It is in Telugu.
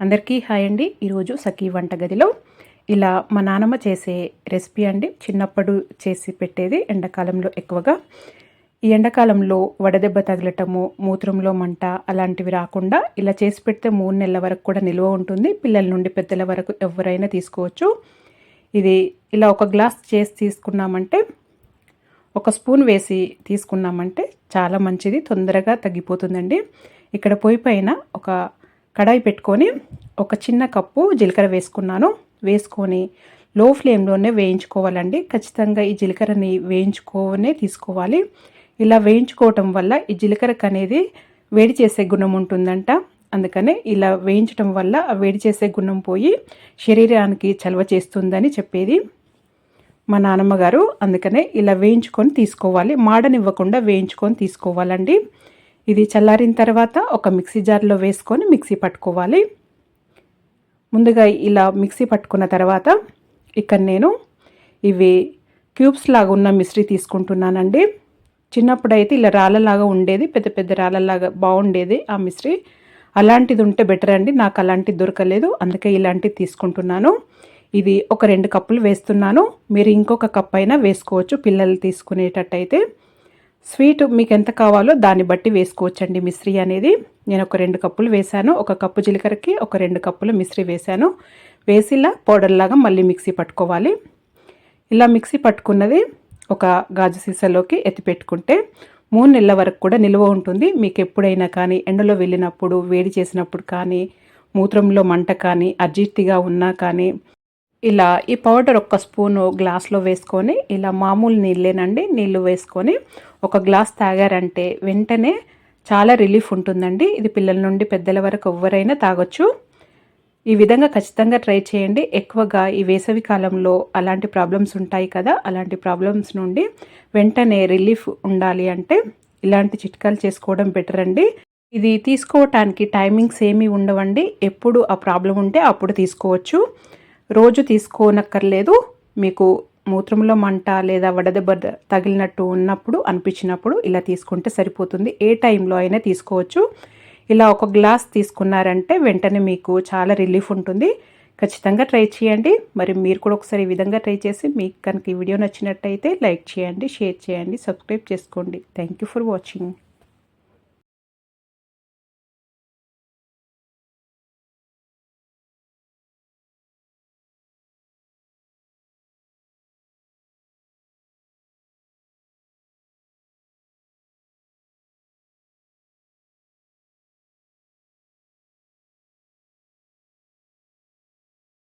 అందరికీ హాయ్ అండి. ఈరోజు సఖీ వంటగదిలో ఇలా మా నానమ్మ చేసే రెసిపీ అండి. చిన్నప్పుడు చేసి పెట్టేది ఎండాకాలంలో ఎక్కువగా. ఈ ఎండాకాలంలో వడదెబ్బ తగలటము మూత్రంలో మంట అలాంటివి రాకుండా ఇలా చేసి పెడితే మూడు నెలల వరకు కూడా నిల్వ ఉంటుంది. పిల్లల నుండి పెద్దల వరకు ఎవరైనా తీసుకోవచ్చు. ఇది ఇలా ఒక గ్లాస్ చేసి తీసుకున్నామంటే ఒక స్పూన్ వేసి తీసుకున్నామంటే చాలా మంచిది తొందరగా తగ్గిపోతుందండి. ఇక్కడ పొయ్యి పైన ఒక కడాయి పెట్టుకొని ఒక చిన్న కప్పు జీలకర్ర వేసుకున్నాను. వేసుకొని లో ఫ్లేమ్లోనే వేయించుకోవాలండి. ఖచ్చితంగా ఈ జీలకర్రని వేయించుకోనే తీసుకోవాలి. ఇలా వేయించుకోవటం వల్ల ఈ జీలకర్రకు అనేది వేడి చేసే గుణం ఉంటుందంట. అందుకనే ఇలా వేయించడం వల్ల ఆ వేడి చేసే గుణం పోయి శరీరానికి చలవ చేస్తుందని చెప్పేది. మా నానమ్మగారు అందుకనే ఇలా వేయించుకొని తీసుకోవాలి. మాడనివ్వకుండా వేయించుకొని తీసుకోవాలండి. ఇది చల్లారిన తర్వాత ఒక మిక్సీ జార్లో వేసుకొని మిక్సీ పట్టుకోవాలి. ముందుగా ఇలా మిక్సీ పట్టుకున్న తర్వాత ఇక్కడ నేను ఇవి క్యూబ్స్ లాగా ఉన్న మిశ్రీ తీసుకుంటున్నానండి. చిన్నప్పుడైతే ఇలా రాళ్ళలాగా ఉండేది పెద్ద పెద్ద రాళ్ళలాగా బాగుండేది ఆ మిశ్రీ. అలాంటిది ఉంటే బెటర్ అండి నాకు అలాంటిది దొరకలేదు అందుకే ఇలాంటిది తీసుకుంటున్నాను. ఇది ఒక రెండు కప్పులు వేస్తున్నాను మీరు ఇంకొక కప్ అయినా వేసుకోవచ్చు పిల్లలు తీసుకునేటట్టయితే. స్వీట్ మీకు ఎంత కావాలో దాన్ని బట్టి వేసుకోవచ్చండి మిశ్రీ అనేది. నేను ఒక రెండు కప్పులు వేశాను. ఒక కప్పు జీలకర్రకి ఒక రెండు కప్పులు మిశ్రీ వేశాను. వేసి ఇలా పౌడర్లాగా మళ్ళీ మిక్సీ పట్టుకోవాలి. ఇలా మిక్సీ పట్టుకున్నది ఒక గాజు సీసాలోకి ఎత్తి పెట్టుకుంటే మూడు నెలల వరకు కూడా నిల్వ ఉంటుంది. మీకు ఎప్పుడైనా కానీ ఎండలో వెళ్ళినప్పుడు వేడి చేసినప్పుడు కానీ మూత్రంలో మంట కానీ అజీర్తిగా ఉన్నా కానీ ఇలా ఈ పౌడర్ ఒక స్పూను గ్లాస్లో వేసుకొని ఇలా మామూలు నీళ్ళేనండి. నీళ్ళు వేసుకొని ఒక గ్లాస్ తాగారంటే వెంటనే చాలా రిలీఫ్ ఉంటుందండి. ఇది పిల్లల నుండి పెద్దల వరకు ఎవరైనా తాగొచ్చు. ఈ విధంగా ఖచ్చితంగా ట్రై చేయండి. ఎక్కువగా ఈ వేసవి కాలంలో అలాంటి ప్రాబ్లమ్స్ ఉంటాయి కదా అలాంటి ప్రాబ్లమ్స్ నుండి వెంటనే రిలీఫ్ ఉండాలి అంటే ఇలాంటి చిట్కాలు చేసుకోవడం బెటర్ అండి. ఇది తీసుకోవటానికి టైమింగ్స్ ఏమీ ఉండవండి. ఎప్పుడు ఆ ప్రాబ్లం ఉంటే అప్పుడు తీసుకోవచ్చు. రోజు తీసుకోనక్కర్లేదు. మీకు మూత్రంలో మంట లేదా వడదెబ్బ తగిలినట్టు ఉన్నప్పుడు అనిపించినప్పుడు ఇలా తీసుకుంటే సరిపోతుంది. ఏ టైంలో అయినా తీసుకోవచ్చు. ఇలా ఒక గ్లాస్ తీసుకున్నారంటే వెంటనే మీకు చాలా రిలీఫ్ ఉంటుంది. ఖచ్చితంగా ట్రై చేయండి. మరి మీరు కూడా ఒకసారి ఈ విధంగా ట్రై చేసి మీకు కనుక ఈ వీడియో నచ్చినట్టయితే లైక్ చేయండి షేర్ చేయండి సబ్స్క్రైబ్ చేసుకోండి. Thank for watching.